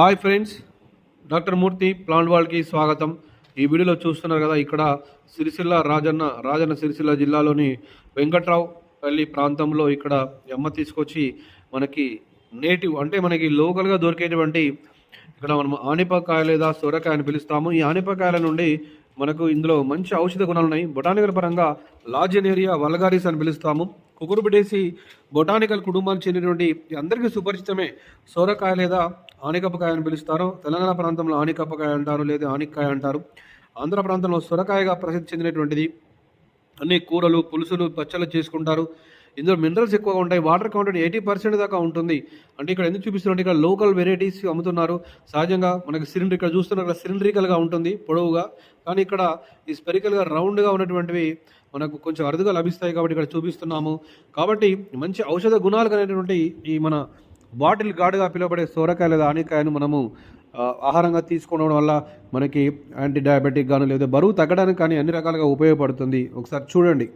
Hi friends doctor Murthy plant వాళ్ళకి స్వాగతం. ఈ వీడియోలో చూస్తున్నారు కదా ఇక్కడ సిరిసిల్ల రాజన్న రాజన్న సిరిసిల్ల జిల్లాలోని వెంకట్రావు పల్లి ప్రాంతంలో ఇక్కడ ఎమ్మ తీసుకొచ్చి మనకి నేటివ్ అంటే మనకి లోకల్గా దొరికేటువంటి ఇక్కడ మనం ఆనిపకాయ లేదా సొరకాయ అని పిలుస్తాము. ఈ ఆనిపకాయల నుండి మనకు ఇందులో మంచి ఔషధ గుణాలు ఉన్నాయి. బొటానికల్ పరంగా లాజనేరియా వల్గారిస్ అని పిలుస్తాము. కుకురుబిడేసి బొటానికల్ కుటుంబానికి చెందినటువంటి అందరికీ సుపరిచితమే సోరకాయ లేదా ఆనికప్పకాయ అని పిలుస్తారు తెలంగాణ ప్రాంతంలో ఆనికప్పకాయ అంటారు లేదా ఆనిక్కాయ అంటారు. ఆంధ్ర ప్రాంతంలో సొరకాయగా ప్రసిద్ధి చెందినటువంటిది. అన్ని కూరలు పులుసులు పచ్చళ్ళు చేసుకుంటారు. ఇందులో మినరల్స్ ఎక్కువగా ఉంటాయి. వాటర్ కాంటెంట్ ఎయిటీ పర్సెంట్ దాకా ఉంటుంది. అంటే ఇక్కడ ఎందుకు చూపిస్తున్నారు? ఇక్కడ లోకల్ వెరైటీస్ అమ్ముతున్నారు. సహజంగా మనకి సిలిండర్ ఇక్కడ చూస్తున్నారు ఇక్కడ సిలిండ్రికల్గా ఉంటుంది పొడవుగా. కానీ ఇక్కడ ఈ స్పెరికల్గా రౌండ్గా ఉన్నటువంటివి మనకు కొంచెం అరుదుగా లభిస్తాయి కాబట్టి ఇక్కడ చూపిస్తున్నాము. కాబట్టి మంచి ఔషధ గుణాలు కలిగినటువంటి ఈ మన బాటిల్ గాడుగా పిలువబడే సోరకాయ లేదా ఆనికాయను మనము ఆహారంగా తీసుకోవడం వల్ల మనకి యాంటీ డయాబెటిక్ గాను లేదా బరువు తగ్గడానికి కానీ అన్ని రకాలుగా ఉపయోగపడుతుంది. ఒకసారి చూడండి.